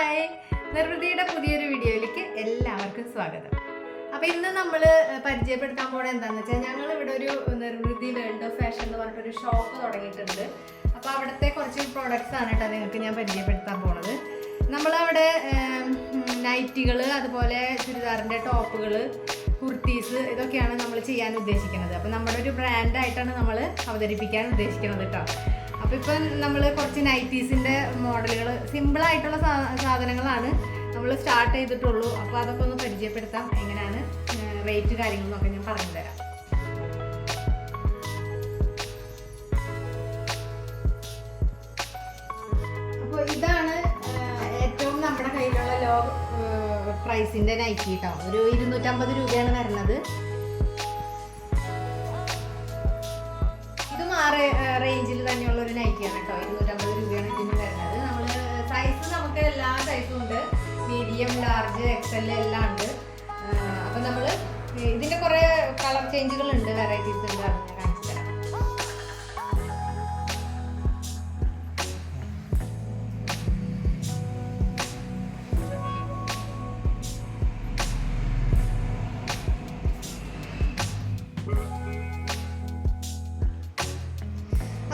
Hi. നിർവൃതിയുടെ പുതിയൊരു വീഡിയോയിലേക്ക് എല്ലാവർക്കും സ്വാഗതം. അപ്പൊ ഇന്ന് നമ്മൾ പരിചയപ്പെടുത്താൻ പോണ എന്താന്ന് വെച്ചാൽ ഞങ്ങൾ ഇവിടെ ഒരു നിർവൃതി വേൾഡ് ഓഫ് ഫാഷൻ എന്ന് പറഞ്ഞിട്ടൊരു ഷോപ്പ് തുടങ്ങിയിട്ടുണ്ട്. അപ്പൊ അവിടുത്തെ കുറച്ച് പ്രോഡക്റ്റ്സ് ആണ് കേട്ടോ നിങ്ങൾക്ക് ഞാൻ പരിചയപ്പെടുത്താൻ പോണത്. നമ്മളവിടെ നൈറ്റികൾ അതുപോലെ ചുരിദാറിന്റെ ടോപ്പുകൾ കുർത്തീസ് ഇതൊക്കെയാണ് നമ്മൾ ചെയ്യാൻ ഉദ്ദേശിക്കുന്നത്. അപ്പോൾ നമ്മുടെ ഒരു ബ്രാൻഡായിട്ടാണ് നമ്മൾ അവതരിപ്പിക്കാൻ ഉദ്ദേശിക്കുന്നത് കേട്ടോ. അപ്പോൾ ഇപ്പം നമ്മൾ കുറച്ച് നൈറ്റീസിന്റെ മോഡലുകൾ സിമ്പിളായിട്ടുള്ള സാധനങ്ങളാണ് നമ്മൾ സ്റ്റാർട്ട് ചെയ്തിട്ടുള്ളൂ. അപ്പോൾ അതൊക്കെ ഒന്ന് പരിചയപ്പെടുത്താം. എങ്ങനെയാണ് റേറ്റ് കാര്യങ്ങളൊക്കെ ഞാൻ പറഞ്ഞു തരാം അപ്പോൾ ഇതാണ് ഏറ്റവും നമ്മുടെ കയ്യിലുള്ള ലോ പ്രൈസിന്റെ നൈറ്റി കേട്ടോ ഒരു ഇരുന്നൂറ്റമ്പത് രൂപയാണ് വരുന്നത്. ഇത് സൈസും ഉണ്ട്. മീഡിയം ലാർജ് എക്സൽ എല്ലാം ഉണ്ട്. അപ്പം നമ്മൾ ഇതിന്റെ കുറേ കളർ ചേഞ്ചുകൾ ഉണ്ട് വെറൈറ്റീസ് ഉണ്ട്.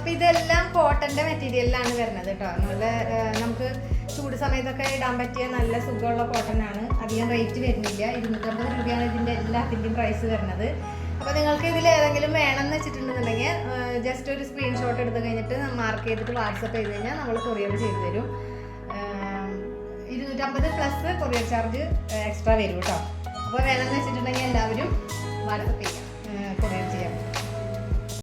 അപ്പൊ ഇതെല്ലാം കോട്ടന്റെ മെറ്റീരിയലിലാണ് വരുന്നത് കേട്ടോ നല്ല നമുക്ക് ചൂട് സമയത്തൊക്കെ ഇടാൻ പറ്റിയ നല്ല സുഖമുള്ള കോട്ടൺ ആണ്. അധികം റേറ്റ് വരുന്നില്ല. ഇരുന്നൂറ്റമ്പത് രൂപയാണ് ഇതിന്റെ എല്ലാത്തിന്റെയും പ്രൈസ് വരുന്നത്. അപ്പൊ നിങ്ങൾക്ക് ഇതിൽ ഏതെങ്കിലും വേണമെന്ന് വെച്ചിട്ടുണ്ടെന്നുണ്ടെങ്കിൽ ജസ്റ്റ് ഒരു സ്ക്രീൻഷോട്ട് എടുത്ത് കഴിഞ്ഞിട്ട് മാർക്ക് ചെയ്തിട്ട് വാട്സപ്പ് ചെയ്ത് കഴിഞ്ഞാൽ നമ്മൾ കൊറിയർ ചെയ്തു തരും. ഇരുന്നൂറ്റമ്പത് പ്ലസ് കൊറിയർ ചാർജ് എക്സ്ട്രാ വരും കേട്ടോ അപ്പോൾ വേണമെന്ന് വെച്ചിട്ടുണ്ടെങ്കിൽ എല്ലാവരും വാട്സപ്പ് ചെയ്യാം.